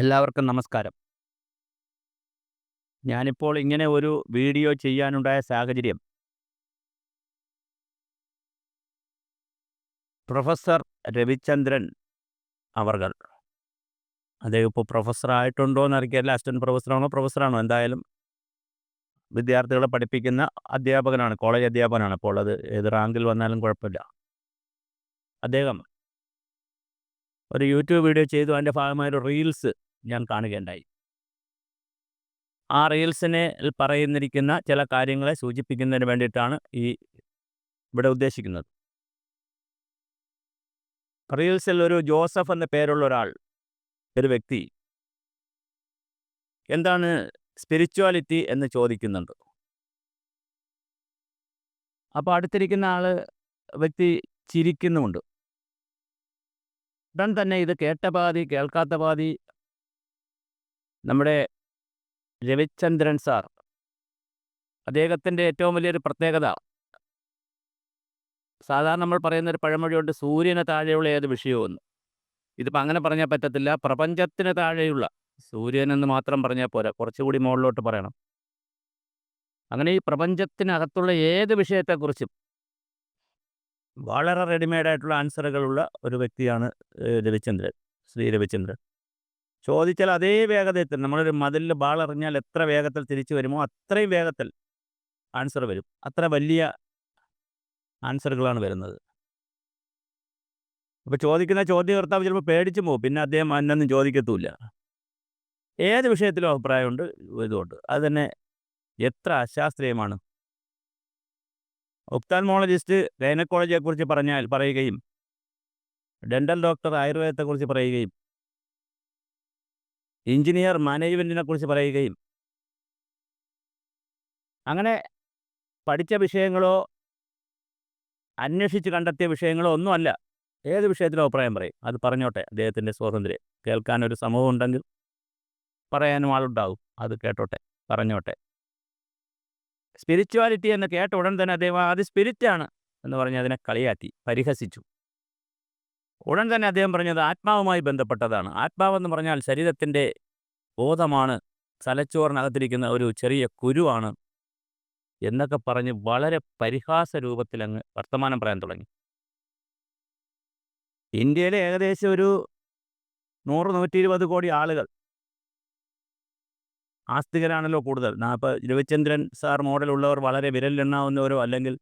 എല്ലാവർക്കും നമസ്കാരം. ഞാനിപ്പോൾ ഇങ്ങനെ ഒരു വീഡിയോ ചെയ്യാനുണ്ടായ സാഹചര്യം. പ്രൊഫസർ രവിചന്ദ്രൻ അവർകൾ. അദ്ദേഹം ഇപ്പോൾ പ്രൊഫസർ ആയിട്ടുണ്ടോ എന്ന് അറിയിക്കില്ല അസിസ്റ്റന്റ് പ്രൊഫസറാണോ പ്രൊഫസറാണോ? എന്തായാലും വിദ്യാർത്ഥികളെ പഠിപ്പിക്കുന്ന അധ്യാപകനാണ് കോളേജ് അധ്യാപകനാണ്. അപ്പോൾ അത് ഏത് റാങ്കിൽ വന്നാലും കുഴപ്പമില്ല. അദ്ദേഹം ഒരു യൂട്യൂബ് വീഡിയോ ചെയ്തു. അതിന്റെ ഭാഗമായൊരു റീൽസ് ഞാൻ കാണുകയുണ്ടായി. ആ റീൽസിനെ പറയുന്നിരിക്കുന്ന ചില കാര്യങ്ങളെ സൂചിപ്പിക്കുന്നതിന് വേണ്ടിയിട്ടാണ് ഈ ഇവിടെ ഉദ്ദേശിക്കുന്നത്. റീൽസിൽ ഒരു ജോസഫ് എന്ന പേരുള്ള ഒരാൾ ഒരു വ്യക്തി എന്താണ് സ്പിരിച്വാലിറ്റി എന്ന് ചോദിക്കുന്നുണ്ട്. അപ്പോൾ അടുത്തിരിക്കുന്ന ആൾ വ്യക്തി ചിരിക്കുന്നുമുണ്ട്. ഉടൻ തന്നെ ഇത് കേട്ട പാതി കേൾക്കാത്ത പാതി നമ്മുടെ രവിചന്ദ്രൻ സാർ. അദ്ദേഹത്തിന്റെ ഏറ്റവും വലിയൊരു പ്രത്യേകത സാധാരണ നമ്മൾ പറയുന്ന ഒരു പഴമൊഴിയുണ്ട് സൂര്യന് താഴെയുള്ള ഏത് വിഷയവും ഇതിപ്പോൾ അങ്ങനെ പറഞ്ഞാൽ പറ്റത്തില്ല. പ്രപഞ്ചത്തിന് താഴെയുള്ള സൂര്യനെന്ന് മാത്രം പറഞ്ഞാൽ പോരാ. കുറച്ചുകൂടി മുകളിലോട്ട് പറയണം. അങ്ങനെ ഈ പ്രപഞ്ചത്തിനകത്തുള്ള ഏത് വിഷയത്തെക്കുറിച്ചും വളരെ റെഡിമെയ്ഡായിട്ടുള്ള ആൻസറുകളുള്ള ഒരു വ്യക്തിയാണ് രവിചന്ദ്രൻ ശ്രീ രവിചന്ദ്രൻ. ചോദിച്ചാൽ അതേ വേഗത വേഗതയിൽ നമ്മളൊരു മതിലിൽ ബാളെറിഞ്ഞാൽ എത്ര വേഗത്തിൽ തിരിച്ചു വരുമോ അത്രയും വേഗത്തിൽ ആൻസർ വരും. അത്ര വലിയ ആൻസറുകളാണ് വരുന്നത്. അപ്പോൾ ചോദിക്കുന്ന ചോദ്യകർത്താവ് ചിലപ്പോൾ പേടിച്ചു പോകും. പിന്നെ അദ്ദേഹം അന്നൊന്നും ചോദിക്കത്തുമില്ല ഏത് വിഷയത്തിലും അഭിപ്രായമുണ്ട് ഇതുകൊണ്ട് അത് തന്നെ എത്ര അശാസ്ത്രീയമാണ്. ഒപ്താൽമോളജിസ്റ്റ് ഗൈനക്കോളജിയെക്കുറിച്ച് പറഞ്ഞാൽ പറയുകയും ഡെന്റൽ ഡോക്ടർ ആയുർവേദത്തെക്കുറിച്ച് പറയുകയും എഞ്ചിനീയർ മാനേജ്മെന്റിനെ കുറിച്ച് പറയുകയും അങ്ങനെ പഠിച്ച വിഷയങ്ങളോ അന്വേഷിച്ച് കണ്ടെത്തിയ വിഷയങ്ങളോ ഒന്നുമല്ല ഏത് വിഷയത്തിലും അഭിപ്രായം പറയും. അത് പറഞ്ഞോട്ടെ അദ്ദേഹത്തിന്റെ സ്വാതന്ത്ര്യം. കേൾക്കാനൊരു സമൂഹം ഉണ്ടെങ്കിൽ പറയാനും ആളുണ്ടാകും അത് കേട്ടോട്ടെ പറഞ്ഞോട്ടെ. സ്പിരിച്വാലിറ്റി എന്ന് കേട്ട ഉടൻ തന്നെ അദ്ദേഹം അത് സ്പിരിറ്റാണ് എന്ന് പറഞ്ഞ് അതിനെ കളിയാക്കി പരിഹസിച്ചു. ഉടൻ തന്നെ അദ്ദേഹം പറഞ്ഞത് ആത്മാവുമായി ബന്ധപ്പെട്ടതാണ്. ആത്മാവെന്ന് പറഞ്ഞാൽ ശരീരത്തിന്റെ ബോധമാണ് തലച്ചോറിനകത്തിരിക്കുന്ന ഒരു ചെറിയ കുരുവാണ് എന്നൊക്കെ പറഞ്ഞ് വളരെ പരിഹാസ രൂപത്തിൽ അങ്ങ് വർത്തമാനം പറയാൻ തുടങ്ങി. ഇന്ത്യയിലെ ഏകദേശം ഒരു നൂറ് നൂറ്റി ഇരുപത് കോടി ആളുകൾ ആസ്തികരാണല്ലോ കൂടുതൽ. ഇപ്പോൾ രവിചന്ദ്രൻ സാർ മോഡലുള്ളവർ വളരെ വിരലിലെണ്ണാവുന്നവരോ അല്ലെങ്കിൽ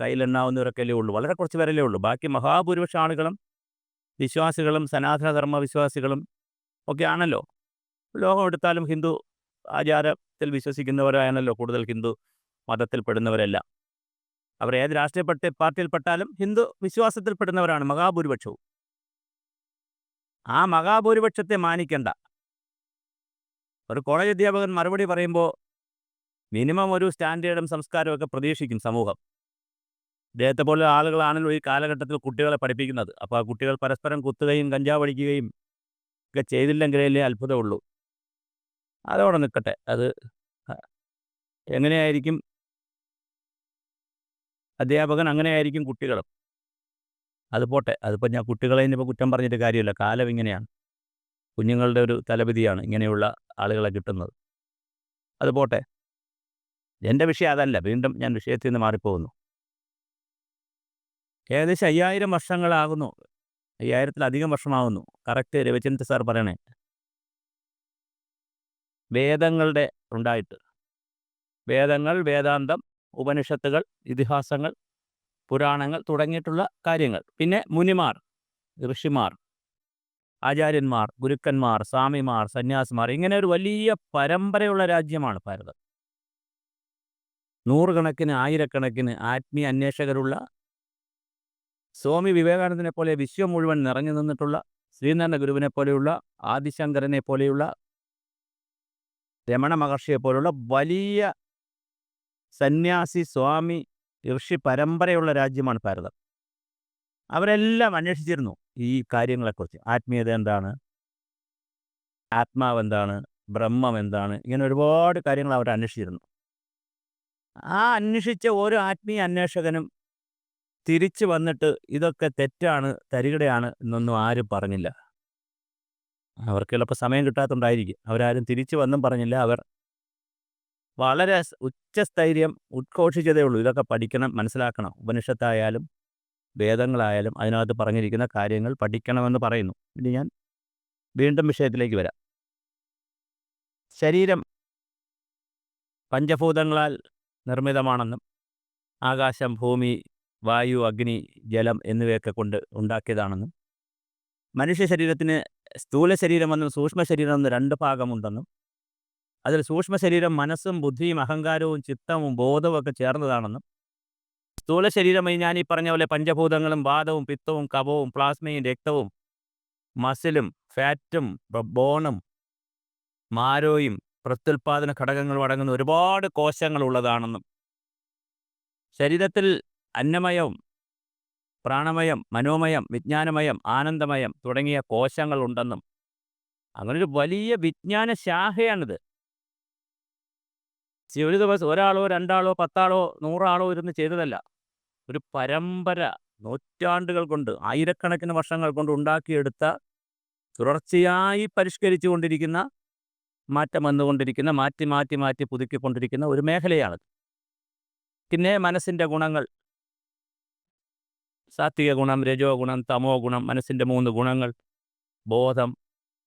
കയ്യിലെണ്ണാവുന്നവരൊക്കെ അല്ലേ ഉള്ളൂ. വളരെ കുറച്ച് പേരല്ലേ ഉള്ളൂ. ബാക്കി മഹാഭൂരിപക്ഷ ആളുകളും വിശ്വാസികളും സനാതനധർമ്മ വിശ്വാസികളും ഒക്കെ ആണല്ലോ ലോകം എടുത്താലും ഹിന്ദു ആചാരത്തിൽ വിശ്വസിക്കുന്നവരാണല്ലോ കൂടുതൽ ഹിന്ദു മതത്തിൽപ്പെടുന്നവരെല്ലാം. അവർ ഏത് രാഷ്ട്രീയ പട്ടി പാർട്ടിയിൽപ്പെട്ടാലും ഹിന്ദു വിശ്വാസത്തിൽപ്പെടുന്നവരാണ് മഹാഭൂരിപക്ഷവും. ആ മഹാഭൂരിപക്ഷത്തെ മാനിക്കണ്ട. ഒരു കോളേജ് അധ്യാപകൻ മറുപടി പറയുമ്പോൾ മിനിമം ഒരു സ്റ്റാൻഡേർഡും സംസ്കാരമൊക്കെ പ്രതീക്ഷിക്കും സമൂഹം. ഇദ്ദേഹത്തെ പോലെ ആളുകളാണല്ലോ ഈ കാലഘട്ടത്തിൽ കുട്ടികളെ പഠിപ്പിക്കുന്നത്. അപ്പോൾ ആ കുട്ടികൾ പരസ്പരം കുത്തുകയും കഞ്ചാവ് അടിക്കുകയും ഒക്കെ ചെയ്തില്ലെങ്കിലേ അത്ഭുതമുള്ളൂ. അതോടെ നിൽക്കട്ടെ. അത് എങ്ങനെയായിരിക്കും? അധ്യാപകൻ അങ്ങനെയായിരിക്കും കുട്ടികളും. അത് പോട്ടെ. അതിപ്പോൾ ഞാൻ കുട്ടികളെ ഇനിയിപ്പോൾ കുറ്റം പറഞ്ഞിട്ട് കാര്യമില്ല. കാലം ഇങ്ങനെയാണ്. കുഞ്ഞുങ്ങളുടെ ഒരു തലവിധിയാണ് ഇങ്ങനെയുള്ള ആളുകളെ കിട്ടുന്നത്. അത് പോട്ടെ. എന്റെ വിഷയം അതല്ല. വീണ്ടും ഞാൻ വിഷയത്തിൽ നിന്ന് മാറിപ്പോകുന്നു. ഏകദേശം അയ്യായിരം വർഷങ്ങളാകുന്നു. അയ്യായിരത്തിലധികം വർഷമാകുന്നു കറക്റ്റ് രവിചന്ദ്ര സാർ പറയണേ. വേദങ്ങളുടെ ഉണ്ടായിട്ട്. വേദങ്ങൾ വേദാന്തം ഉപനിഷത്തുകൾ ഇതിഹാസങ്ങൾ പുരാണങ്ങൾ തുടങ്ങിയിട്ടുള്ള കാര്യങ്ങൾ. പിന്നെ മുനിമാർ ഋഷിമാർ ആചാര്യന്മാർ ഗുരുക്കന്മാർ സ്വാമിമാർ സന്യാസിമാർ ഇങ്ങനെ ഒരു വലിയ പരമ്പരയുള്ള രാജ്യമാണ് ഭാരതം. നൂറുകണക്കിന് ആയിരക്കണക്കിന് ആത്മീയ അന്വേഷകരുള്ള സ്വാമി വിവേകാനന്ദനെ പോലെ വിശ്വം മുഴുവൻ നിറഞ്ഞു നിന്നിട്ടുള്ള ശ്രീനാരായണ ഗുരുവിനെ പോലെയുള്ള ആദിശങ്കരനെ പോലെയുള്ള രമണ മഹർഷിയെ പോലുള്ള വലിയ സന്യാസി സ്വാമി ഋഷി പരമ്പരയുള്ള രാജ്യമാണ് ഭാരതം. അവരെല്ലാം അന്വേഷിച്ചിരുന്നു ഈ കാര്യങ്ങളെക്കുറിച്ച്. ആത്മീയത എന്താണ്? ആത്മാവ് എന്താണ്? ബ്രഹ്മം എന്താണ്? ഇങ്ങനെ ഒരുപാട് കാര്യങ്ങൾ അവർ അന്വേഷിച്ചിരുന്നു. ആ അന്വേഷിച്ച ഓരോ ആത്മീയ അന്വേഷകനും തിരിച്ചു വന്നിട്ട് ഇതൊക്കെ തെറ്റാണ് തരികടയാണ് എന്നൊന്നും ആരും പറഞ്ഞില്ല. അവർക്ക് ചിലപ്പോൾ സമയം കിട്ടാത്തതുകൊണ്ടായിരിക്കും. അവരാരും തിരിച്ചു വന്നും പറഞ്ഞില്ല. അവർ വളരെ ഉച്ചസ്ഥൈര്യം ഉദ്ഘോഷിച്ചതേ ഉള്ളൂ. ഇതൊക്കെ പഠിക്കണം മനസ്സിലാക്കണം. ഉപനിഷത്തായാലും വേദങ്ങളായാലും അതിനകത്ത് പറഞ്ഞിരിക്കുന്ന കാര്യങ്ങൾ പഠിക്കണമെന്ന് പറയുന്നു. ഇനി ഞാൻ വീണ്ടും വിഷയത്തിലേക്ക് വരാം. ശരീരം പഞ്ചഭൂതങ്ങളാൽ നിർമ്മിതമാണെന്നും ആകാശം ഭൂമി വായു അഗ്നി ജലം എന്നിവയൊക്കെ കൊണ്ട് ഉണ്ടാക്കിയതാണെന്നും മനുഷ്യ ശരീരത്തിന് സ്ഥൂല ശരീരമെന്നും സൂക്ഷ്മ ശരീരമെന്നും രണ്ട് ഭാഗമുണ്ടെന്നും അതിൽ സൂക്ഷ്മ ശരീരം മനസ്സും ബുദ്ധിയും അഹങ്കാരവും ചിത്തവും ബോധവും ഒക്കെ ചേർന്നതാണെന്നും സ്ഥൂല ശരീരം ഈ ഞാൻ ഈ പറഞ്ഞ പോലെ പഞ്ചഭൂതങ്ങളും വാദവും പിത്തവും കപവും പ്ലാസ്മയും രക്തവും മസിലും ഫാറ്റും ബോണും മാരോയും പ്രത്യുൽപാദന ഘടകങ്ങളും അടങ്ങുന്ന ഒരുപാട് കോശങ്ങളുള്ളതാണെന്നും ശരീരത്തിൽ അന്നമയം പ്രാണമയം മനോമയം വിജ്ഞാനമയം ആനന്ദമയം തുടങ്ങിയ കോശങ്ങളുണ്ടെന്നും. അങ്ങനൊരു വലിയ വിജ്ഞാന ശാഖയാണിത് ഒരു ദിവസം ഒരാളോ രണ്ടാളോ പത്താളോ നൂറാളോ ഇരുന്ന് ചെയ്തതല്ല. ഒരു പരമ്പര നൂറ്റാണ്ടുകൾ കൊണ്ട് ആയിരക്കണക്കിന് വർഷങ്ങൾ കൊണ്ട് ഉണ്ടാക്കിയെടുത്ത തുടർച്ചയായി പരിഷ്കരിച്ചു കൊണ്ടിരിക്കുന്ന മാറ്റം വന്നുകൊണ്ടിരിക്കുന്ന മാറ്റി മാറ്റി മാറ്റി പുതുക്കിക്കൊണ്ടിരിക്കുന്ന ഒരു മേഖലയാണ് പിന്നെ മനസ്സിന്റെ ഗുണങ്ങൾ സാത്വിക ഗുണം രജോ ഗുണം തമോ ഗുണം മനസ്സിന്റെ മൂന്ന് ഗുണങ്ങൾ ബോധം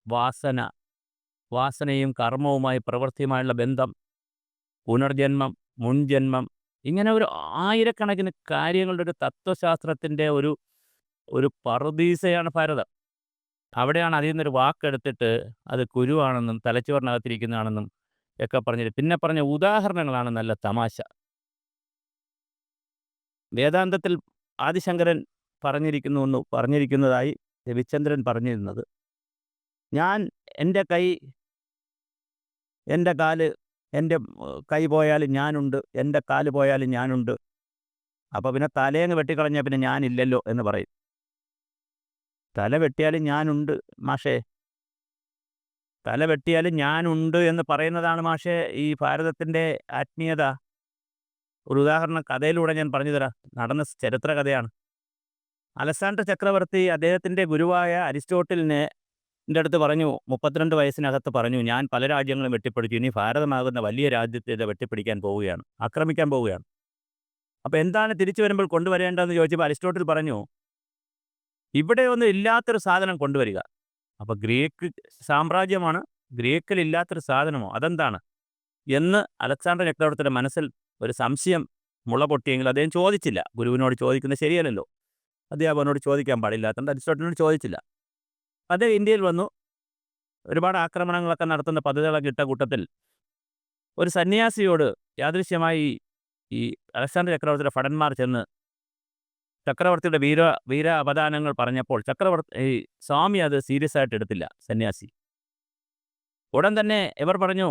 വാസന വാസനയും കർമ്മവുമായി പ്രവൃത്തിയുമായുള്ള ബന്ധം പുനർജന്മം മുൻജന്മം ഇങ്ങനെ ഒരു ആയിരക്കണക്കിന് കാര്യങ്ങളുടെ ഒരു തത്വശാസ്ത്രത്തിന്റെ ഒരു ഒരു പറുദീസയാണ് ഭാരതം. അവിടെയാണ് അതിൽ നിന്നൊരു വാക്കെടുത്തിട്ട് അത് കുരുവാണെന്നും തലച്ചോറിനകത്തിരിക്കുന്നതാണെന്നും ഒക്കെ പറഞ്ഞിട്ട് പിന്നെ പറഞ്ഞ ഉദാഹരണങ്ങളാണ് നല്ല തമാശ. വേദാന്തത്തിൽ ആദിശങ്കരൻ പറഞ്ഞിരിക്കുന്നു എന്ന് പറഞ്ഞിരിക്കുന്നതായി രവിചന്ദ്രൻ പറഞ്ഞിരുന്നത്. ഞാൻ എന്റെ കൈ എന്റെ കാൽ എന്റെ കൈ പോയാലും ഞാനുണ്ട് എന്റെ കാൽ പോയാലും ഞാനുണ്ട്. അപ്പോൾ പിന്നെ തലയങ്ങ് വെട്ടിക്കളഞ്ഞാൽ പിന്നെ ഞാനില്ലല്ലോ എന്ന് പറയും. തല വെട്ടിയാലും ഞാനുണ്ട് മാഷേ. തല വെട്ടിയാലും ഞാനുണ്ട് എന്ന് പറയുന്നതാണ് മാഷേ ഈ ഭാരതത്തിന്റെ ആത്മീയത. ഒരു ഉദാഹരണം കഥയിലൂടെ ഞാൻ പറഞ്ഞു തരാം. നടന്ന ചരിത്ര കഥയാണ്. അലസാണ്ടർ ചക്രവർത്തി അദ്ദേഹത്തിന്റെ ഗുരുവായ അരിസ്റ്റോട്ടിലിനെ എന്റെ അടുത്ത് പറഞ്ഞു മുപ്പത്തിരണ്ട് വയസ്സിനകത്ത് പറഞ്ഞു ഞാൻ പല രാജ്യങ്ങളും വെട്ടിപ്പിടിച്ചു. ഇനി ഭാരതമാകുന്ന വലിയ രാജ്യത്തെ വെട്ടിപ്പിടിക്കാൻ പോവുകയാണ്. ആക്രമിക്കാൻ പോവുകയാണ്. അപ്പോൾ എന്താണ് തിരിച്ചു വരുമ്പോൾ കൊണ്ടുവരേണ്ടതെന്ന് ചോദിച്ചപ്പോൾ അരിസ്റ്റോട്ടിൽ പറഞ്ഞു ഇവിടെ ഒന്നും ഇല്ലാത്തൊരു സാധനം കൊണ്ടുവരിക. അപ്പോൾ ഗ്രീക്ക് സാമ്രാജ്യമാണ്. ഗ്രീക്കിൽ ഇല്ലാത്തൊരു സാധനമോ? അതെന്താണ്? എന്ന് അലക്സാണ്ടർ ചക്രവർത്തിയുടെ മനസ്സിൽ ഒരു സംശയം മുള പൊട്ടിയെങ്കിൽ അദ്ദേഹം ചോദിച്ചില്ല. ഗുരുവിനോട് ചോദിക്കുന്നത് ശരിയല്ലല്ലോ. അധ്യാപകനോട് ചോദിക്കാൻ പാടില്ലാത്തതുകൊണ്ട് അരിസ്റ്റോട്ടലിനോട് ചോദിച്ചില്ല. അദ്ദേഹം ഇന്ത്യയിൽ വന്നു. ഒരുപാട് ആക്രമണങ്ങളൊക്കെ നടത്തുന്ന പദ്ധതികളൊക്കെ ഇട്ട കൂട്ടത്തിൽ ഒരു സന്യാസിയോട് യാദൃശ്യമായി ഈ അലക്സാണ്ടർ ചക്രവർത്തിയുടെ ഭടന്മാർ ചെന്ന് ചക്രവർത്തിയുടെ വീര വീര അപദാനങ്ങൾ പറഞ്ഞപ്പോൾ ചക്രവർത്തി സ്വാമി അത് സീരിയസ് ആയിട്ട് എടുത്തില്ല സന്യാസി. ഉടൻ തന്നെ ഇവർ പറഞ്ഞു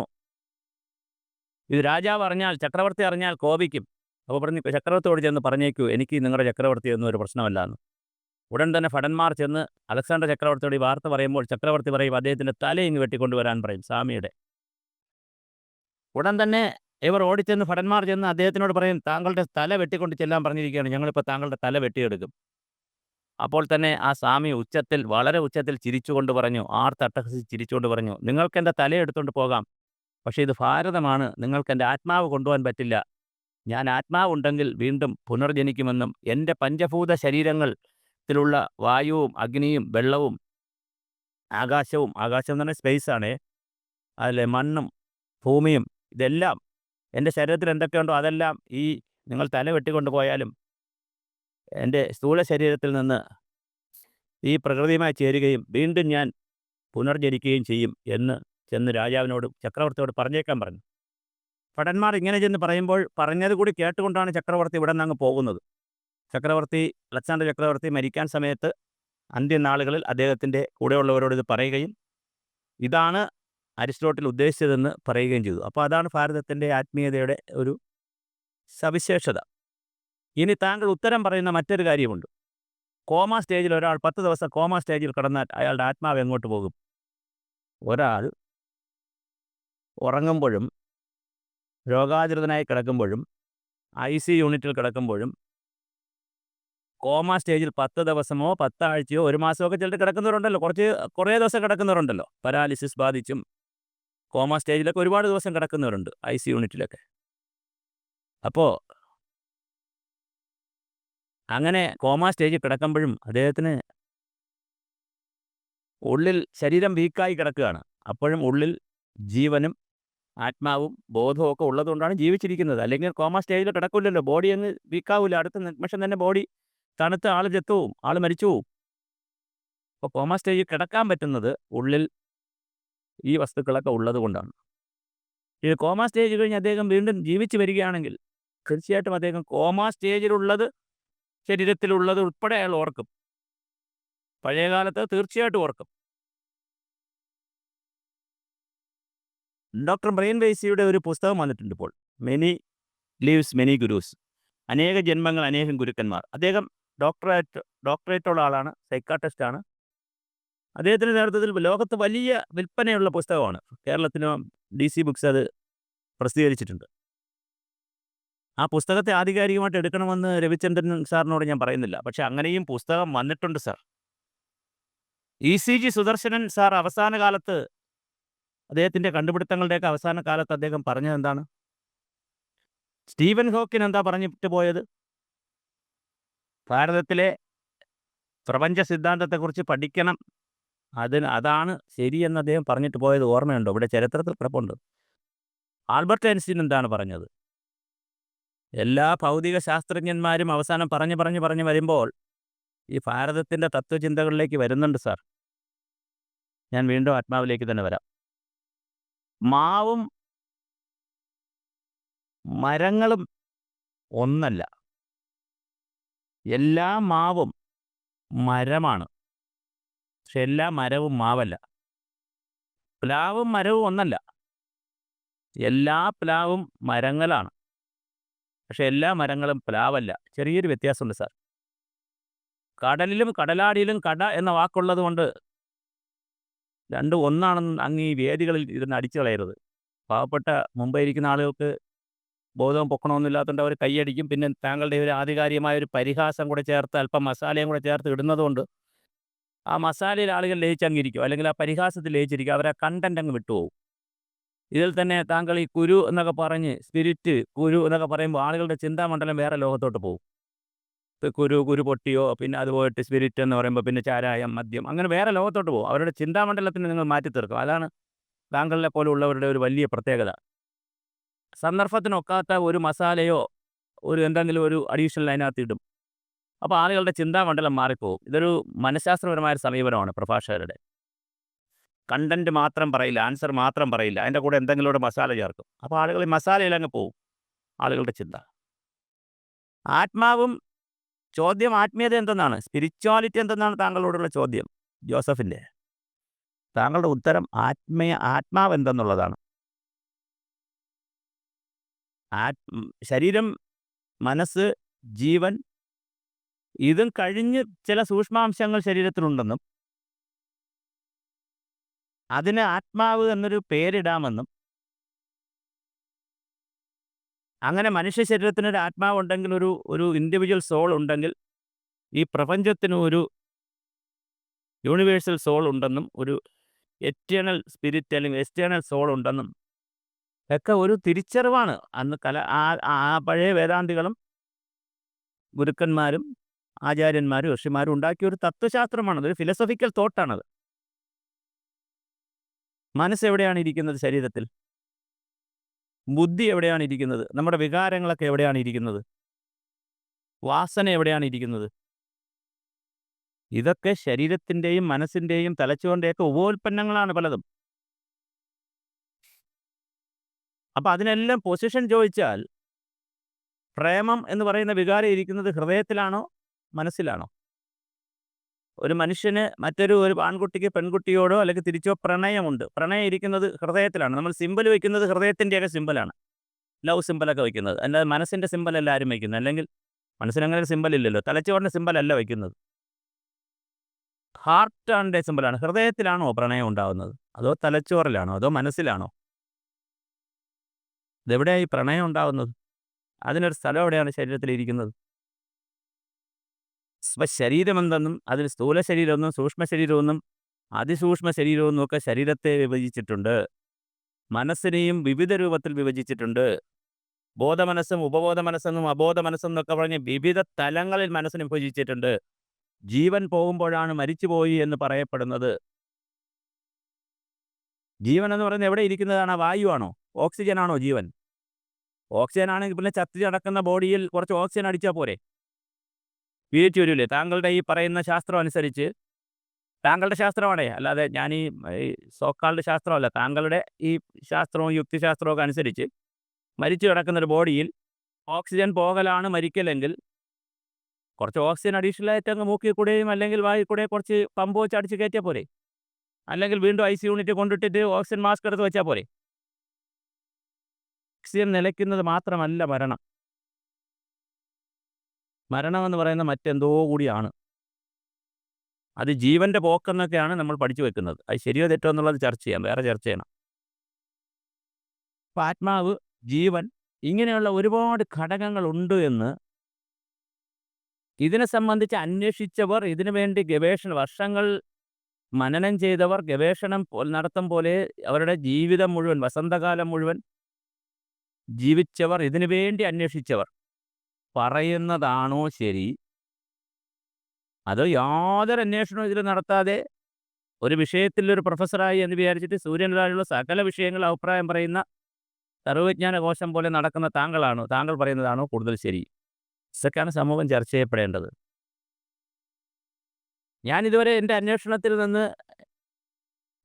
ഇത് രാജാവ് അറിഞ്ഞാൽ ചക്രവർത്തി അറിഞ്ഞാൽ കോപിക്കും. അപ്പോൾ പറഞ്ഞു ചക്രവർത്തിയോട് ചെന്ന് പറഞ്ഞേക്കൂ എനിക്ക് നിങ്ങളുടെ ചക്രവർത്തി ഒന്നും ഒരു പ്രശ്നമല്ല എന്ന് ഉടൻ തന്നെ ഭടന്മാർ ചെന്ന് അലക്സാണ്ടർ ചക്രവർത്തിയോട് ഈ വാർത്ത പറയുമ്പോൾ ചക്രവർത്തി പറയും അദ്ദേഹത്തിന്റെ തലയിങ്ങ് വെട്ടിക്കൊണ്ടുവരാൻ പറയും സ്വാമിയുടെ. ഉടൻ തന്നെ ഇവർ ഓടിച്ചെന്ന് ഭടന്മാർ ചെന്ന് അദ്ദേഹത്തിനോട് പറയും താങ്കളുടെ തല വെട്ടിക്കൊണ്ട് ചെല്ലാൻ പറഞ്ഞിരിക്കുകയാണ് ഞങ്ങളിപ്പോൾ താങ്കളുടെ തല വെട്ടിയെടുക്കും. അപ്പോൾ തന്നെ ആ സ്വാമി ഉച്ചത്തിൽ വളരെ ഉച്ചത്തിൽ ചിരിച്ചുകൊണ്ട് പറഞ്ഞു ആർത്തട്ടഹസി ചിരിച്ചുകൊണ്ട് പറഞ്ഞു നിങ്ങൾക്ക് എന്റെ തല എടുത്തുകൊണ്ട് പോകാം പക്ഷേ ഇത് ഭാരതമാണ്. നിങ്ങൾക്ക് എന്റെ ആത്മാവ് കൊണ്ടുപോകാൻ പറ്റില്ല. ഞാൻ ആത്മാവുണ്ടെങ്കിൽ വീണ്ടും പുനർജനിക്കുമെന്നും എന്റെ പഞ്ചഭൂത ശരീരങ്ങളിലുള്ള വായുവും അഗ്നിയും വെള്ളവും ആകാശവും ആകാശം എന്ന് പറഞ്ഞാൽ സ്പേസാണേ. അതിലെ മണ്ണും ഭൂമിയും ഇതെല്ലാം എന്റെ ശരീരത്തിൽ എന്തൊക്കെയുണ്ടോ അതെല്ലാം ഈ നിങ്ങൾ തല വെട്ടിക്കൊണ്ട് പോയാലും എന്റെ സ്ഥൂല ശരീരത്തിൽ നിന്ന് ഈ പ്രകൃതിയുമായി ചേരുകയും വീണ്ടും ഞാൻ പുനർജനിക്കുകയും ചെയ്യും എന്ന് ചെന്ന് രാജാവിനോട് ചക്രവർത്തിയോട് പറഞ്ഞേക്കാൻ പറഞ്ഞു. ഭടന്മാർ ഇങ്ങനെ ചെന്ന് പറയുമ്പോൾ പറഞ്ഞത് കൂടി കേട്ടുകൊണ്ടാണ് ചക്രവർത്തി ഇവിടെ നിന്ന് അങ്ങ് പോകുന്നത്. ചക്രവർത്തി അലക്സാണ്ടർ ചക്രവർത്തി മരിക്കാൻ സമയത്ത് അന്ത്യനാളുകളിൽ അദ്ദേഹത്തിന്റെ കൂടെയുള്ളവരോട് ഇത് പറയുകയും ഇതാണ് അരിസ്റ്റോട്ടിൽ ഉദ്ദേശിച്ചതെന്ന് പറയുകയും ചെയ്തു. അപ്പോൾ അതാണ് ഭാരതത്തിന്റെ ആത്മീയതയുടെ ഒരു സവിശേഷത. ഇനി താങ്കൾ ഉത്തരം പറയുന്ന മറ്റൊരു കാര്യമുണ്ട്. കോമ സ്റ്റേജിൽ ഒരാൾ പത്ത് ദിവസം കോമ സ്റ്റേജിൽ കടന്നാൽ അയാളുടെ ആത്മാവ് എങ്ങോട്ട് പോകും? ഒരാൾ ഉറങ്ങുമ്പോഴും രോഗാചരിതനായി കിടക്കുമ്പോഴും ഐ സി യൂണിറ്റിൽ കിടക്കുമ്പോഴും കോമ സ്റ്റേജിൽ പത്ത് ദിവസമോ പത്താഴ്ചയോ ഒരു മാസമോ ഒക്കെ ചിലർ കിടക്കുന്നവരുണ്ടല്ലോ. കുറച്ച് കുറേ ദിവസം കിടക്കുന്നവരുണ്ടല്ലോ. പരാലിസിസ് ബാധിച്ചും കോമ സ്റ്റേജിലൊക്കെ ഒരുപാട് ദിവസം കിടക്കുന്നവരുണ്ട് ഐ സി യൂണിറ്റിലൊക്കെ. അപ്പോൾ അങ്ങനെ കോമ സ്റ്റേജിൽ കിടക്കുമ്പോഴും അദ്ദേഹത്തിന് ഉള്ളിൽ ശരീരം വീക്കായി കിടക്കുകയാണ്. അപ്പോഴും ഉള്ളിൽ ജീവനും ആത്മാവും ബോധവും ഒക്കെ ഉള്ളതുകൊണ്ടാണ് ജീവിച്ചിരിക്കുന്നത്. അല്ലെങ്കിൽ കോമ സ്റ്റേജിൽ കിടക്കില്ലല്ലോ. ബോഡി അങ്ങ് വീക്കാവില്ല അടുത്ത നിമിഷം തന്നെ ബോഡി തണുത്ത ആൾ ചെത്തുവും ആൾ മരിച്ചു പോവും. അപ്പോൾ കോമ സ്റ്റേജിൽ കിടക്കാൻ പറ്റുന്നത് ഉള്ളിൽ ഈ വസ്തുക്കളൊക്കെ ഉള്ളത് കൊണ്ടാണ് ഈ കോമ സ്റ്റേജ് കഴിഞ്ഞ് അദ്ദേഹം വീണ്ടും ജീവിച്ചു വരികയാണെങ്കിൽ തീർച്ചയായിട്ടും അദ്ദേഹം കോമ സ്റ്റേജിലുള്ളത് ശരീരത്തിലുള്ളത് ഉൾപ്പെടെ അയാൾ ഓർക്കും. പഴയകാലത്ത് തീർച്ചയായിട്ടും ഓർക്കും. ഡോക്ടർ ബ്രെയിൻ വെയ്സിയുടെ ഒരു പുസ്തകം വന്നിട്ടുണ്ട് ഇപ്പോൾ. മെനി ലീവ്സ് മെനി ഗുരുസ് അനേക ജന്മങ്ങൾ അനേകം ഗുരുക്കന്മാർ. അദ്ദേഹം ഡോക്ടറേറ്റ് ഡോക്ടറേറ്റുള്ള ആളാണ് സൈക്കാട്രിസ്റ്റ് ആണ്. അദ്ദേഹത്തിന്റെ നേതൃത്വത്തിൽ ലോകത്ത് വലിയ വിൽപ്പനയുള്ള പുസ്തകമാണ്. കേരളത്തിന് ഡി സി ബുക്സ് അത് പ്രസിദ്ധീകരിച്ചിട്ടുണ്ട്. ആ പുസ്തകത്തെ ആധികാരികമായിട്ട് എടുക്കണമെന്ന് രവിചന്ദ്രൻ സാറിനോട് ഞാൻ പറയുന്നില്ല. പക്ഷെ അങ്ങനെയും പുസ്തകം വന്നിട്ടുണ്ട് sir E C G Sudarshanan sir അവസാന കാലത്ത് അദ്ദേഹത്തിന്റെ കണ്ടുപിടുത്തങ്ങളുടെയൊക്കെ അവസാന കാലത്ത് അദ്ദേഹം പറഞ്ഞത് എന്താണ്? സ്റ്റീവൻ ഹോക്കിൻ എന്താ പറഞ്ഞിട്ട് പോയത്? ഭാരതത്തിലെ പ്രപഞ്ച സിദ്ധാന്തത്തെക്കുറിച്ച് പഠിക്കണം. അതിന് അതാണ് ശരിയെന്ന് അദ്ദേഹം പറഞ്ഞിട്ട് പോയത് ഓർമ്മയുണ്ടോ? ഇവിടെ ചരിത്രത്തിൽ കിടപ്പുണ്ട്. ആൽബർട്ട് ഐൻസ്റ്റീൻ എന്താണ് പറഞ്ഞത്? എല്ലാ ഭൗതിക ശാസ്ത്രജ്ഞന്മാരും അവസാനം പറഞ്ഞു പറഞ്ഞു പറഞ്ഞു വരുമ്പോൾ ഈ ഭാരതത്തിന്റെ തത്വചിന്തകളിലേക്ക് വരുന്നുണ്ട് സാർ. ഞാൻ വീണ്ടും ആത്മാവിലേക്ക് തന്നെ വരാം. മാവും മരങ്ങളും ഒന്നല്ല. എല്ലാ മാവും മരമാണ്. പക്ഷെ എല്ലാ മരവും മാവല്ല. പ്ലാവും മരവും ഒന്നല്ല. എല്ലാ പ്ലാവും മരങ്ങളാണ്. പക്ഷെ എല്ലാ മരങ്ങളും പ്ലാവല്ല. ചെറിയൊരു വ്യത്യാസമുണ്ട് സാർ. കടലിലും കടലാടിയിലും കട എന്ന വാക്കുള്ളത് കൊണ്ട് രണ്ടും ഒന്നാണെന്ന് അങ്ങ് ഈ വേദികളിൽ ഇരുന്ന് അടിച്ചു കളയരുത്. പാവപ്പെട്ട മുമ്പേ ഇരിക്കുന്ന ആളുകൾക്ക് ബോധവും പൊക്കണമെന്നില്ലാത്തതുകൊണ്ട് അവർ കൈയടിക്കും. പിന്നെ താങ്കളുടെ ഒരു ആധികാരികമായ ഒരു പരിഹാസം കൂടെ ചേർത്ത് അല്പം മസാലയും കൂടെ ചേർത്ത് ഇടുന്നതുകൊണ്ട് ആ മസാലയിൽ ആളുകൾ ലയിച്ചങ്ങിരിക്കും. അല്ലെങ്കിൽ ആ പരിഹാസത്തിൽ ലയിച്ചിരിക്കും. അവരെ കണ്ടന്റ് അങ്ങ് വിട്ടുപോകും. ഇതിൽ തന്നെ താങ്കൾ ഈ കുരു എന്നൊക്കെ പറഞ്ഞ് സ്പിരിറ്റ് കുരു എന്നൊക്കെ പറയുമ്പോൾ ആളുകളുടെ ചിന്താമണ്ഡലം വേറെ ലോകത്തോട്ട് പോകും. കുരു കുരു പൊട്ടിയോ പിന്നെ അതുപോയിട്ട് സ്പിരിറ്റ് എന്ന് പറയുമ്പോൾ പിന്നെ ചാരായം മദ്യം അങ്ങനെ വേറെ ലോകത്തോട്ട് പോകും. അവരുടെ ചിന്താമണ്ഡലത്തിന് നിങ്ങൾ മാറ്റി തീർക്കും അതാണ് താങ്കളിലെ പോലുള്ളവരുടെ ഒരു വലിയ പ്രത്യേകത. സന്ദർഭത്തിനൊക്കാത്ത ഒരു മസാലയോ ഒരു എന്തെങ്കിലും ഒരു അഡീഷണൽ അതിനകത്ത് ഇടും. അപ്പോൾ ആളുകളുടെ ചിന്താമണ്ഡലം മാറിപ്പോകും. ഇതൊരു മനഃശാസ്ത്രപരമായ സമീപനമാണ് പ്രഭാഷകരുടെ. കണ്ടന്റ് മാത്രം പറയില്ല ആൻസർ മാത്രം പറയില്ല. അതിന്റെ കൂടെ എന്തെങ്കിലും ഒരു മസാല ചേർക്കും. അപ്പോൾ ആളുകൾ ഈ മസാലയിൽ പോകും. ആളുകളുടെ ചിന്ത. ആത്മാവും ചോദ്യം ആത്മീയത എന്തെന്നാണ്? സ്പിരിച്വാലിറ്റി എന്തെന്നാണ് താങ്കളോടുള്ള ചോദ്യം? ജോസഫിന്റെ. താങ്കളുടെ ഉത്തരം ആത്മീയ ആത്മാവ് എന്തെന്നുള്ളതാണ്. ശരീരം മനസ്സ് ജീവൻ ഇതും കഴിഞ്ഞ് ചില സൂക്ഷ്മാംശങ്ങൾ ശരീരത്തിലുണ്ടെന്നും അതിന് ആത്മാവ് എന്നൊരു പേരിടാമെന്നും അങ്ങനെ മനുഷ്യ ശരീരത്തിന് ഒരു ആത്മാവുണ്ടെങ്കിൽ ഒരു ഒരു ഇൻഡിവിജ്വൽ സോൾ ഉണ്ടെങ്കിൽ ഈ പ്രപഞ്ചത്തിന് ഒരു യൂണിവേഴ്സൽ സോൾ ഉണ്ടെന്നും ഒരു എറ്റേണൽ സ്പിരിറ്റ് അല്ലെങ്കിൽ എസ്റ്റേണൽ സോൾ ഉണ്ടെന്നും ഒക്കെ ഒരു തിരിച്ചറിവാണ്. അന്ന് കല ആ ആ പഴയ വേദാന്തികളും ഗുരുക്കന്മാരും ആചാര്യന്മാരും ഋഷിമാരും ഉണ്ടാക്കിയ ഒരു തത്വശാസ്ത്രമാണത്. ഒരു ഫിലോസഫിക്കൽ തോട്ടാണത് മനസ്സ് എവിടെയാണ് ഇരിക്കുന്നത് ശരീരത്തിൽ? ബുദ്ധി എവിടെയാണ് ഇരിക്കുന്നത്? നമ്മുടെ വികാരങ്ങളൊക്കെ എവിടെയാണ് ഇരിക്കുന്നത്? വാസന എവിടെയാണ് ഇരിക്കുന്നത്? ഇതൊക്കെ ശരീരത്തിന്റെയും മനസ്സിന്റെയും തലച്ചോറിന്റെയൊക്കെ ഉപോൽപ്പന്നങ്ങളാണ് പലതും. അപ്പം അതിനെല്ലാം പൊസിഷൻ ചോദിച്ചാൽ പ്രേമം എന്ന് പറയുന്ന വികാരം ഇരിക്കുന്നത് ഹൃദയത്തിലാണോ? മനസ്സിലാണോ? ഒരു മനുഷ്യന് മറ്റൊരു ഒരു ആൺകുട്ടിക്ക് പെൺകുട്ടിയോടോ അല്ലെങ്കിൽ തിരിച്ചോ പ്രണയമുണ്ട്. പ്രണയം ഇരിക്കുന്നത് ഹൃദയത്തിലാണ്. നമ്മൾ സിമ്പൽ വയ്ക്കുന്നത് ഹൃദയത്തിന്റെയൊക്കെ സിമ്പലാണ് ലവ് സിമ്പലൊക്കെ വയ്ക്കുന്നത്. അല്ലാതെ മനസ്സിന്റെ സിമ്പലല്ല ആരും വയ്ക്കുന്നത്. അല്ലെങ്കിൽ മനസ്സിനങ്ങനെ ഒരു സിമ്പൽ ഇല്ലല്ലോ. തലച്ചോറിന്റെ സിമ്പലല്ല വയ്ക്കുന്നത്. ഹാർട്ടാന്റെ സിമ്പലാണ് ഹൃദയത്തിലാണോ പ്രണയം ഉണ്ടാകുന്നത് അതോ തലച്ചോറിലാണോ? അതോ മനസ്സിലാണോ? ഇതെവിടെയാണ് ഈ പ്രണയം ഉണ്ടാകുന്നത് അതിനൊരു സ്ഥലം എവിടെയാണ് ശരീരത്തിൽ ഇരിക്കുന്നത് ശരീരമെന്തെന്നും അതിൽ സ്ഥൂല ശരീരമെന്നും സൂക്ഷ്മ ശരീരമെന്നും അതിസൂക്ഷ്മ ശരീരമെന്നും ഒക്കെ ശരീരത്തെ വിഭജിച്ചിട്ടുണ്ട്. മനസ്സിനെയും വിവിധ രൂപത്തിൽ വിഭജിച്ചിട്ടുണ്ട്. ബോധമനസ്സും ഉപബോധ മനസ്സെന്നും അബോധ മനസ്സെന്നൊക്കെ പറഞ്ഞ് വിവിധ തലങ്ങളിൽ മനസ്സിനെ വിഭജിച്ചിട്ടുണ്ട്. ജീവൻ പോകുമ്പോഴാണ് മരിച്ചുപോയി എന്ന് പറയപ്പെടുന്നത്. ജീവൻ എന്ന് പറയുന്നത് എവിടെ ഇരിക്കുന്നതാണ്? വായുവാണോ ഓക്സിജൻ ആണോ ജീവൻ? ഓക്സിജൻ ആണെങ്കിൽ പിന്നെ ചത്തി നടക്കുന്ന ബോഡിയിൽ കുറച്ച് ഓക്സിജൻ അടിച്ചാൽ പോരെ? വീഴ്ച വരില്ലേ താങ്കളുടെ ഈ പറയുന്ന ശാസ്ത്രം അനുസരിച്ച് താങ്കളുടെ ശാസ്ത്രമാണേ. അല്ലാതെ ഞാൻ ഈ സോക്കാളുടെ ശാസ്ത്രമല്ല. താങ്കളുടെ ഈ ശാസ്ത്രവും യുക്തിശാസ്ത്രവും ഒക്കെ അനുസരിച്ച് മരിച്ചു കിടക്കുന്ന ഒരു ബോഡിയിൽ ഓക്സിജൻ പോകലാണ് മരിക്കലെങ്കിൽ കുറച്ച് ഓക്സിജൻ അഡീഷണൽ ആയിട്ട് അങ്ങ് മൂക്കിൽ കൂടെയും അല്ലെങ്കിൽ വായിൽ കൂടെ കുറച്ച് പമ്പ് വെച്ച് അടിച്ച് കയറ്റിയാൽ പോരെ. അല്ലെങ്കിൽ വീണ്ടും ഐ സി യൂണിറ്റ് കൊണ്ടിട്ടിട്ട് ഓക്സിജൻ മാസ്ക് എടുത്ത് വെച്ചാൽ പോരെ. ഓക്സിജൻ നിലയ്ക്കുന്നത് മാത്രമല്ല മരണം. മരണം എന്ന് പറയുന്ന മറ്റെന്തോ കൂടിയാണ്. അത് ജീവന്റെ പോക്കെന്നൊക്കെയാണ് നമ്മൾ പഠിച്ചു വെക്കുന്നത്. അത് ശരിയോ തെറ്റോ എന്നുള്ളത് ചർച്ച ചെയ്യാം. വേറെ ചർച്ച ചെയ്യണം. അപ്പം ആത്മാവ് ജീവൻ ഇങ്ങനെയുള്ള ഒരുപാട് ഘടകങ്ങളുണ്ട് എന്ന് ഇതിനെ സംബന്ധിച്ച് അന്വേഷിച്ചവർ ഇതിനു വേണ്ടി ഗവേഷണ വർഷങ്ങൾ മനനം ചെയ്തവർ ഗവേഷണം നടത്തും പോലെ അവരുടെ ജീവിതം മുഴുവൻ വസന്തകാലം മുഴുവൻ ജീവിച്ചവർ ഇതിനു വേണ്ടി അന്വേഷിച്ചവർ. പറയുന്നതാണോ ശരി? അതോ യാതൊരു അന്വേഷണവും ഇതിൽ നടത്താതെ ഒരു വിഷയത്തിൽ ഒരു പ്രൊഫസറായി എന്ന് വിചാരിച്ചിട്ട് സൂര്യനിലായുള്ള സകല വിഷയങ്ങൾ അഭിപ്രായം പറയുന്ന സർവവിജ്ഞാന കോശം പോലെ നടക്കുന്ന താങ്കളാണോ? താങ്കൾ പറയുന്നതാണോ കൂടുതൽ ശരി? ഇതൊക്കെയാണ് സമൂഹം ചർച്ച ചെയ്യപ്പെടേണ്ടത്. ഞാൻ ഇതുവരെ എന്റെ അന്വേഷണത്തിൽ നിന്ന്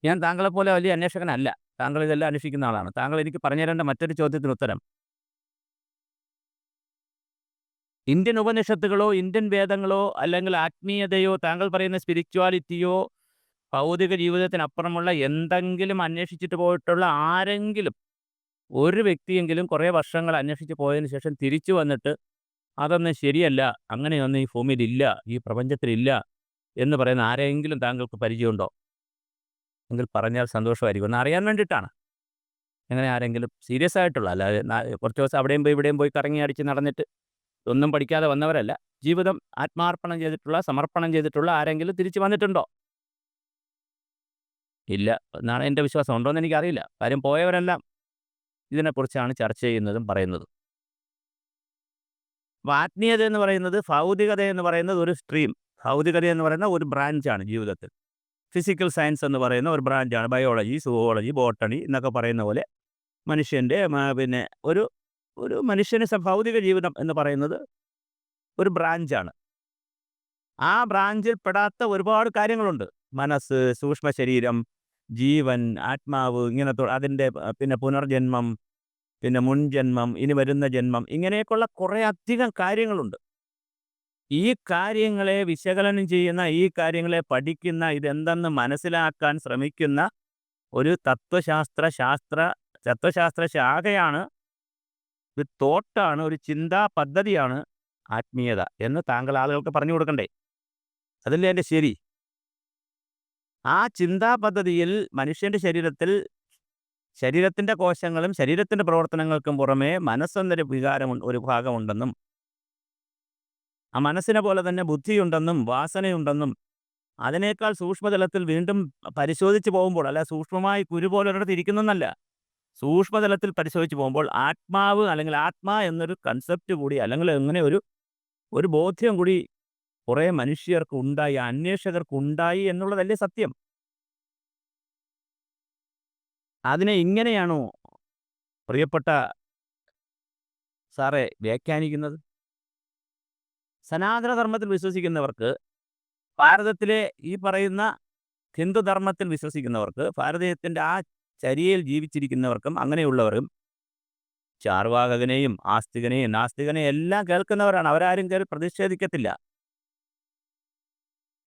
ഞാൻ താങ്കളെപ്പോലെ വലിയ അന്വേഷകനല്ല. താങ്കൾ ഇതെല്ലാം അന്വേഷിക്കുന്ന ആളാണ്. താങ്കൾ എനിക്ക് പറഞ്ഞു തരേണ്ട മറ്റൊരു ചോദ്യത്തിന് ഉത്തരം. ഇന്ത്യൻ ഉപനിഷത്തുകളോ ഇന്ത്യൻ വേദങ്ങളോ അല്ലെങ്കിൽ ആത്മീയതയോ താങ്കൾ പറയുന്ന സ്പിരിച്വാലിറ്റിയോ ഭൗതിക ജീവിതത്തിനപ്പുറമുള്ള എന്തെങ്കിലും അന്വേഷിച്ചിട്ട് പോയിട്ടുള്ള ആരെങ്കിലും ഒരു വ്യക്തിയെങ്കിലും കുറേ വർഷങ്ങൾ അന്വേഷിച്ച് പോയതിന് ശേഷം തിരിച്ചു വന്നിട്ട് അതൊന്നും ശരിയല്ല അങ്ങനെയൊന്നും ഈ ഭൂമിയിലില്ല ഈ പ്രപഞ്ചത്തിലില്ല എന്ന് പറയുന്ന ആരെങ്കിലും താങ്കൾക്ക് പരിചയമുണ്ടോ? എങ്കിൽ പറഞ്ഞാൽ സന്തോഷമായിരിക്കും. എന്ന് അറിയാൻ വേണ്ടിയിട്ടാണ്. എങ്ങനെ ആരെങ്കിലും സീരിയസ് ആയിട്ടുള്ള അല്ലാതെ കുറച്ച് ദിവസം അവിടെയും പോയി ഇവിടെയും പോയി കറങ്ങി അടിച്ച് നടന്നിട്ട് ഒന്നും പഠിക്കാതെ വന്നവരല്ല. ജീവിതം ആത്മാർപ്പണം ചെയ്തിട്ടുള്ള സമർപ്പണം ചെയ്തിട്ടുള്ള ആരെങ്കിലും തിരിച്ചു വന്നിട്ടുണ്ടോ? ഇല്ല എന്നാണ് എന്റെ വിശ്വാസം. ഉണ്ടോ എന്ന് എനിക്കറിയില്ല. കാര്യം പോയവരെല്ലാം ഇതിനെക്കുറിച്ചാണ് ചർച്ച ചെയ്യുന്നതും പറയുന്നതും. അപ്പോൾ ആത്മീയത എന്ന് പറയുന്നത് ഭൗതികത എന്ന് പറയുന്നത് ഒരു സ്ട്രീം. ഭൗതികത എന്ന് പറയുന്ന ഒരു ബ്രാഞ്ചാണ് ജീവിതത്തിൽ. ഫിസിക്കൽ സയൻസ് എന്ന് പറയുന്ന ഒരു ബ്രാഞ്ചാണ് ബയോളജി സുവോളജി ബോട്ടണി എന്നൊക്കെ പറയുന്ന പോലെ മനുഷ്യന്റെ പിന്നെ ഒരു ഒരു മനുഷ്യന് ഭൗതിക ജീവിതം എന്ന് പറയുന്നത് ഒരു ബ്രാഞ്ചാണ്. ആ ബ്രാഞ്ചിൽ പെടാത്ത ഒരുപാട് കാര്യങ്ങളുണ്ട്. മനസ്സ് സൂക്ഷ്മ ശരീരം ജീവൻ ആത്മാവ് ഇങ്ങനെ അതിന്റെ പിന്നെ പുനർജന്മം പിന്നെ മുൻജന്മം ഇനി വരുന്ന ജന്മം ഇങ്ങനെയൊക്കെയുള്ള കുറേ അധികം കാര്യങ്ങളുണ്ട്. ഈ കാര്യങ്ങളെ വിശകലനം ചെയ്യുന്ന ഈ കാര്യങ്ങളെ പഠിക്കുന്ന ഇതെന്തെന്ന് മനസ്സിലാക്കാൻ ശ്രമിക്കുന്ന ഒരു തത്വശാസ്ത്ര ശാസ്ത്ര തത്വശാസ്ത്ര ശാഖയാണ് ഒരു തോട്ടാണ് ഒരു ചിന്താ പദ്ധതിയാണ് ആത്മീയത എന്ന് താങ്കൾ ആളുകൾക്ക് പറഞ്ഞു കൊടുക്കണ്ടേ. അതല്ലേ എന്റെ ശരി? ആ ചിന്താ പദ്ധതിയിൽ മനുഷ്യന്റെ ശരീരത്തിൽ ശരീരത്തിന്റെ കോശങ്ങളും ശരീരത്തിന്റെ പ്രവർത്തനങ്ങൾക്കും പുറമേ മനസ്സെന്നൊരു വികാരം ഒരു ഭാഗമുണ്ടെന്നും ആ മനസ്സിനെ പോലെ തന്നെ ബുദ്ധിയുണ്ടെന്നും വാസനയുണ്ടെന്നും അതിനേക്കാൾ സൂക്ഷ്മതലത്തിൽ വീണ്ടും പരിശോധിച്ച് പോകുമ്പോൾ അല്ല സൂക്ഷ്മമായി കുരു പോലെ ഒരിടത്ത് ഇരിക്കുന്നല്ല സൂക്ഷ്മതലത്തിൽ പരിശോധിച്ച് പോകുമ്പോൾ ആത്മാവ് അല്ലെങ്കിൽ ആത്മാ എന്നൊരു കൺസെപ്റ്റ് കൂടി അല്ലെങ്കിൽ എങ്ങനെ ഒരു ഒരു ബോധ്യം കൂടി കുറേ മനുഷ്യർക്ക് ഉണ്ടായി അന്വേഷകർക്ക് ഉണ്ടായി എന്നുള്ളതല്ലേ സത്യം? അതിനെ ഇങ്ങനെയാണോ പ്രിയപ്പെട്ട സാറേ വ്യാഖ്യാനിക്കുന്നത്? സനാതനധർമ്മത്തിൽ വിശ്വസിക്കുന്നവർക്ക് ഭാരതത്തിലെ ഈ പറയുന്ന ഹിന്ദുധർമ്മത്തിൽ വിശ്വസിക്കുന്നവർക്ക് ഭാരതീയത്തിന്റെ ആ ചരിയയിൽ ജീവിച്ചിരിക്കുന്നവർക്കും അങ്ങനെയുള്ളവരും ചാർവാകനെയും ആസ്തികനെയും നാസ്തികനെയും എല്ലാം കേൾക്കുന്നവരാണ്. അവരാരും കയറി പ്രതിഷേധിക്കത്തില്ല.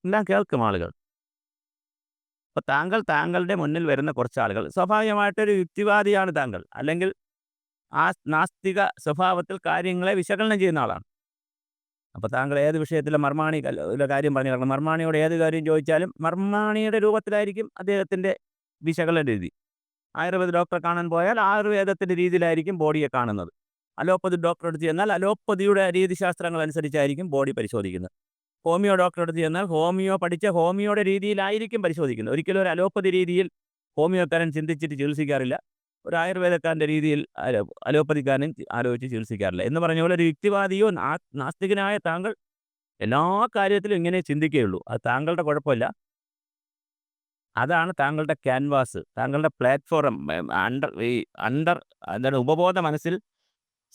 എല്ലാം കേൾക്കും ആളുകൾ. അപ്പോൾ താങ്കൾ താങ്കളുടെ മുന്നിൽ വരുന്ന കുറച്ച് ആളുകൾ സ്വാഭാവികമായിട്ടൊരു യുക്തിവാദിയാണ് താങ്കൾ. അല്ലെങ്കിൽ ആ നാസ്തിക സ്വഭാവത്തിൽ കാര്യങ്ങളെ വിശകലനം ചെയ്യുന്ന ആളാണ്. അപ്പോൾ താങ്കൾ ഏത് വിഷയത്തിലെ മർമാണി കാര്യം പറഞ്ഞു കാരണം മർമാണിയോട് ഏത് കാര്യം ചോദിച്ചാലും മർമാണിയുടെ രൂപത്തിലായിരിക്കും അദ്ദേഹത്തിന്റെ വിശകലന രീതി. ആയുർവേദ ഡോക്ടറെ കാണാൻ പോയാൽ ആയുർവേദത്തിന്റെ രീതിയിലായിരിക്കും ബോഡിയെ കാണുന്നത്. അലോപ്പതി ഡോക്ടറെ അടുത്ത് ചെന്നാൽ അലോപ്പതിയുടെ രീതിശാസ്ത്രങ്ങൾ അനുസരിച്ചായിരിക്കും ബോഡി പരിശോധിക്കുന്നത്. ഹോമിയോ ഡോക്ടറെ അടുത്ത് ചെന്നാൽ ഹോമിയോ പഠിച്ച ഹോമിയോയുടെ രീതിയിലായിരിക്കും പരിശോധിക്കുന്നത്. ഒരിക്കലും ഒരു അലോപ്പതി രീതിയിൽ ഹോമിയോക്കാരൻ ചിന്തിച്ചിട്ട് ചികിത്സിക്കാറില്ല. ഒരു ആയുർവേദക്കാരന്റെ രീതിയിൽ അലോ അലോപ്പതിക്കാരൻ ആലോചിച്ച് ചികിത്സിക്കാറില്ല. എന്ന് പറഞ്ഞ പോലെ ഒരു യുക്തിവാദിയോ നാസ്തികനായ താങ്കൾ എല്ലാ കാര്യത്തിലും ഇങ്ങനെ ചിന്തിക്കുകയുള്ളൂ. അത് താങ്കളുടെ കുഴപ്പമില്ല. അതാണ് താങ്കളുടെ ക്യാൻവാസ് താങ്കളുടെ പ്ലാറ്റ്ഫോം അണ്ടർ ഈ അണ്ടർ എന്താണ് ഉപബോധ മനസ്സിൽ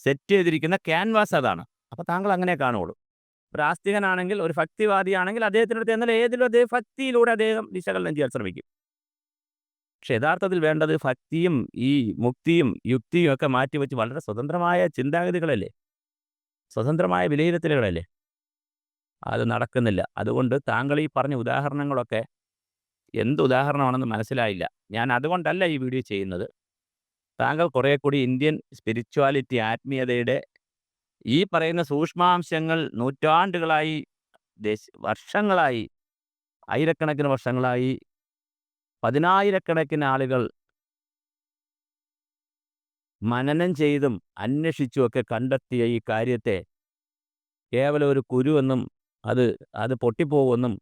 സെറ്റ് ചെയ്തിരിക്കുന്ന ക്യാൻവാസ് അതാണ്. അപ്പോൾ താങ്കൾ അങ്ങനെ കാണുള്ളൂ ഒരു ആസ്തികനാണെങ്കിൽ ഒരു ഭക്തിവാദിയാണെങ്കിൽ അദ്ദേഹത്തിന്റെ അടുത്ത് എന്നാൽ ഏതിലും അദ്ദേഹം ഭക്തിയിലൂടെ അദ്ദേഹം വിശകലനം ചെയ്യാൻ ശ്രമിക്കും. പക്ഷെ യഥാർത്ഥത്തിൽ വേണ്ടത് ഭക്തിയും ഈ മുക്തിയും യുക്തിയും ഒക്കെ മാറ്റിവെച്ച് വളരെ സ്വതന്ത്രമായ ചിന്താഗതികളല്ലേ? സ്വതന്ത്രമായ വിലയിരുത്തലുകളല്ലേ? അത് നടക്കുന്നില്ല. അതുകൊണ്ട് താങ്കൾ ഈ പറഞ്ഞ ഉദാഹരണങ്ങളൊക്കെ എന്ത് ഉദാഹരണമാണെന്ന് മനസ്സിലായില്ല. ഞാൻ അതുകൊണ്ടല്ല ഈ വീഡിയോ ചെയ്യുന്നത്. താങ്കൾ കുറേ കൂടി ഇന്ത്യൻ സ്പിരിച്വാലിറ്റി ആത്മീയതയുടെ ഈ പറയുന്ന സൂക്ഷ്മാംശങ്ങൾ നൂറ്റാണ്ടുകളായി വർഷങ്ങളായി ആയിരക്കണക്കിന് വർഷങ്ങളായി പതിനായിരക്കണക്കിന് ആളുകൾ മനനം ചെയ്തും അന്വേഷിച്ചുമൊക്കെ കണ്ടെത്തിയ ഈ കാര്യത്തെ കേവലം ഒരു കുരുവെന്നും അത് അത് പൊട്ടിപ്പോകുമെന്നും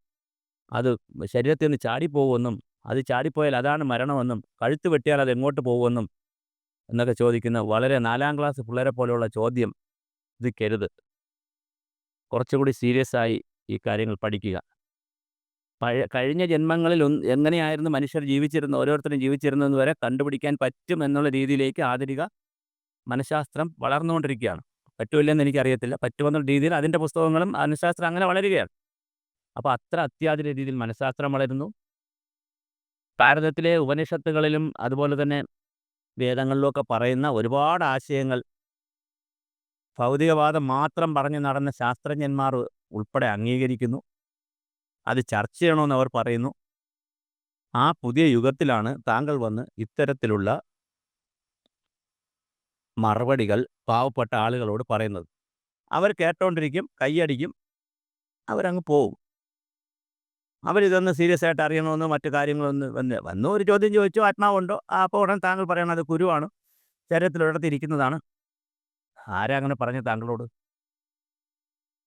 അത് ശരീരത്തിൽ നിന്ന് ചാടിപ്പോകുമെന്നും അത് ചാടിപ്പോയാൽ അതാണ് മരണമെന്നും കഴുത്ത് വെട്ടിയാൽ അത് എങ്ങോട്ട് പോകുമെന്നും എന്നൊക്കെ ചോദിക്കുന്ന വളരെ നാലാം ക്ലാസ് പിള്ളേരെ പോലെയുള്ള ചോദ്യം ഇത് കരുത്. കുറച്ചുകൂടി സീരിയസ് ആയി ഈ കാര്യങ്ങൾ പഠിക്കുക. പഴയ കഴിഞ്ഞ ജന്മങ്ങളിൽ എങ്ങനെയായിരുന്നു മനുഷ്യർ ജീവിച്ചിരുന്നത് ഓരോരുത്തരും ജീവിച്ചിരുന്നത് വരെ കണ്ടുപിടിക്കാൻ പറ്റും എന്നുള്ള രീതിയിലേക്ക് ആധുനിക മനഃശാസ്ത്രം വളർന്നുകൊണ്ടിരിക്കുകയാണ്. പറ്റുമില്ലെന്ന് എനിക്കറിയത്തില്ല. പറ്റുമെന്നുള്ള രീതിയിൽ അതിന്റെ പുസ്തകങ്ങളും മനഃശാസ്ത്രം അങ്ങനെ വളരുകയാണ്. അപ്പോൾ അത്ര അത്യാധുനിക രീതിയിൽ മനഃശാസ്ത്രം വളരുന്നു. ഭാരതത്തിലെ ഉപനിഷത്തുകളിലും അതുപോലെ തന്നെ വേദങ്ങളിലുമൊക്കെ പറയുന്ന ഒരുപാട് ആശയങ്ങൾ ഭൗതികവാദം മാത്രം പറഞ്ഞു നടന്ന ശാസ്ത്രജ്ഞന്മാർ ഉൾപ്പെടെ അംഗീകരിക്കുന്നു. അത് ചർച്ച ചെയ്യണമെന്ന് അവർ പറയുന്നു. ആ പുതിയ യുഗത്തിലാണ് താങ്കൾ വന്ന് ഇത്തരത്തിലുള്ള മറുപടികൾ പാവപ്പെട്ട ആളുകളോട് പറയുന്നത്. അവർ കേട്ടോണ്ടിരിക്കും കൈയടിക്കും അവരങ്ങ് പോവും. അവരിതൊന്ന് സീരിയസ് ആയിട്ട് അറിയണമെന്ന് മറ്റു കാര്യങ്ങളൊന്ന് വന്ന് വന്നു ഒരു ചോദ്യം ചോദിച്ചു ആത്മാവുണ്ടോ? അപ്പോൾ ഉടൻ താങ്കൾ പറയണം അത് കുരുവാണ് ശരീരത്തിൽ ഒരിടത്തിരിക്കുന്നതാണ് ആരാ അങ്ങനെ പറഞ്ഞു താങ്കളോട്?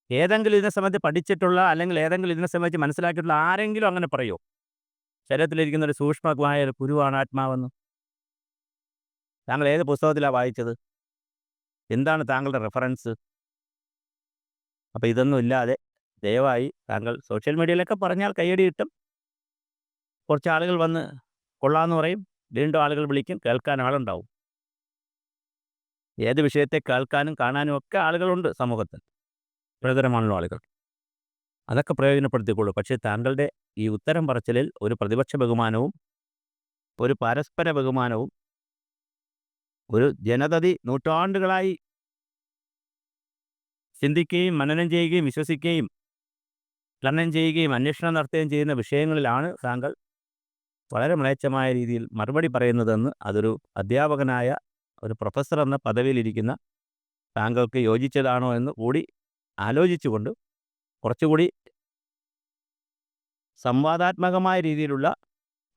ഏതെങ്കിലും ഇതിനെ സംബന്ധിച്ച് പഠിച്ചിട്ടുള്ള അല്ലെങ്കിൽ ഏതെങ്കിലും ഇതിനെ സംബന്ധിച്ച് മനസ്സിലാക്കിയിട്ടുള്ള ആരെങ്കിലും അങ്ങനെ പറയോ? ശരീരത്തിലിരിക്കുന്ന ഒരു സൂക്ഷ്മമായ ഒരു കുരുവാണ് ആത്മാവെന്ന്. താങ്കൾ ഏത് പുസ്തകത്തിലാണ് വായിച്ചത്? എന്താണ് താങ്കളുടെ റെഫറൻസ് അപ്പോൾ ഇതൊന്നും ഇല്ലാതെ ദയവായി താങ്കൾ സോഷ്യൽ മീഡിയയിലൊക്കെ പറഞ്ഞാൽ കയ്യടി കിട്ടും. കുറച്ച് ആളുകൾ വന്ന് കൊള്ളാമെന്ന് പറയും. വീണ്ടും ആളുകൾ വിളിക്കും. കേൾക്കാൻ ആളുണ്ടാവും. ഏത് വിഷയത്തെ കേൾക്കാനും കാണാനും ഒക്കെ ആളുകളുണ്ട് സമൂഹത്തിൽ. പ്രയോജനമാണല്ലോ ആളുകൾ. അതൊക്കെ പ്രയോജനപ്പെടുത്തിക്കൊള്ളൂ പക്ഷേ താങ്കളുടെ ഈ ഉത്തരം പറച്ചിലിൽ ഒരു പ്രതിപക്ഷ ബഹുമാനവും ഒരു പരസ്പര ബഹുമാനവും ഒരു ജനതതി നൂറ്റാണ്ടുകളായി ചിന്തിക്കുകയും മനനം ചെയ്യുകയും വിശ്വസിക്കുകയും ഖനനം ചെയ്യുകയും അന്വേഷണം നടത്തുകയും ചെയ്യുന്ന വിഷയങ്ങളിലാണ് താങ്കൾ വളരെ മ്ലേച്ഛമായ രീതിയിൽ മറുപടി പറയുന്നതെന്ന് അതൊരു അധ്യാപകനായ ഒരു പ്രൊഫസർ എന്ന പദവിയിലിരിക്കുന്ന താങ്കൾക്ക് യോജിച്ചതാണോ എന്ന് കൂടി ആലോചിച്ചുകൊണ്ട് കുറച്ചുകൂടി സംവാദാത്മകമായ രീതിയിലുള്ള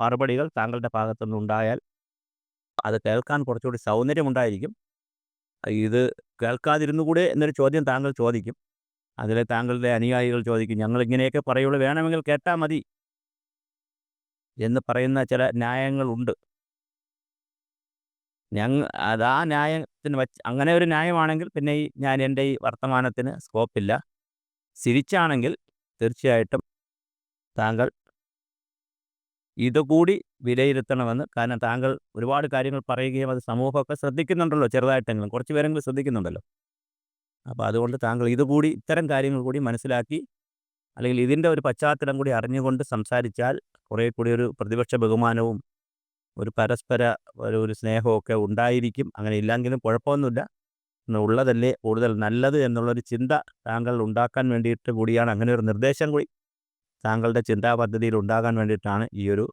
മറുപടികൾ താങ്കളുടെ ഭാഗത്തുനിന്ന് ഉണ്ടായാൽ അത് കേൾക്കാൻ കുറച്ചുകൂടി സൗന്ദര്യമുണ്ടായിരിക്കും. ഇത് കേൾക്കാതിരുന്നുകൂടെ എന്നൊരു ചോദ്യം താങ്കൾ ചോദിക്കും. അതിൽ താങ്കളുടെ അനുയായികൾ ചോദിക്കും ഞങ്ങൾ ഇങ്ങനെയൊക്കെ പറയുള്ളൂ വേണമെങ്കിൽ കേട്ടാൽ മതി എന്ന് പറയുന്ന ചില ന്യായങ്ങളുണ്ട്. ഞങ്ങൾ അത് ആ ന്യായത്തിന് വച്ച് അങ്ങനെ ഒരു ന്യായമാണെങ്കിൽ പിന്നെ ഈ ഞാൻ എന്റെ ഈ വർത്തമാനത്തിന് സ്കോപ്പില്ല. തിരിച്ചാണെങ്കിൽ തീർച്ചയായിട്ടും താങ്കൾ ഇതുകൂടി വിലയിരുത്തണമെന്ന് കാരണം താങ്കൾ ഒരുപാട് കാര്യങ്ങൾ പറയുകയും അത് സമൂഹമൊക്കെ ശ്രദ്ധിക്കുന്നുണ്ടല്ലോ ചെറുതായിട്ടെങ്കിലും കുറച്ച് പേരെങ്കിലും ശ്രദ്ധിക്കുന്നുണ്ടല്ലോ. അപ്പോൾ അതുകൊണ്ട് താങ്കൾ ഇതുകൂടി ഇത്തരം കാര്യങ്ങൾ കൂടി മനസ്സിലാക്കി അല്ലെങ്കിൽ ഇതിന്റെ ഒരു പശ്ചാത്തലം കൂടി അറിഞ്ഞുകൊണ്ട് സംസാരിച്ചാൽ കുറേ കൂടി ഒരു പ്രതിപക്ഷ ബഹുമാനവും ഒരു പരസ്പര ഒരു ഒരു സ്നേഹമൊക്കെ ഉണ്ടായിരിക്കും. അങ്ങനെ ഇല്ലെങ്കിലും കുഴപ്പമൊന്നുമില്ല. ഉള്ളതല്ലേ കൂടുതൽ നല്ലത് എന്നുള്ളൊരു ചിന്ത താങ്കൾ ഉണ്ടാക്കാൻ വേണ്ടിയിട്ട് കൂടിയാണ്. അങ്ങനെ ഒരു നിർദ്ദേശം കൂടി താങ്കളുടെ ചിന്താ പദ്ധതിയിൽ ഉണ്ടാകാൻ വേണ്ടിയിട്ടാണ് ഈ ഒരു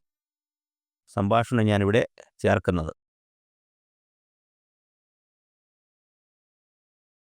സംഭാഷണം ഞാനിവിടെ ചേർക്കുന്നത്.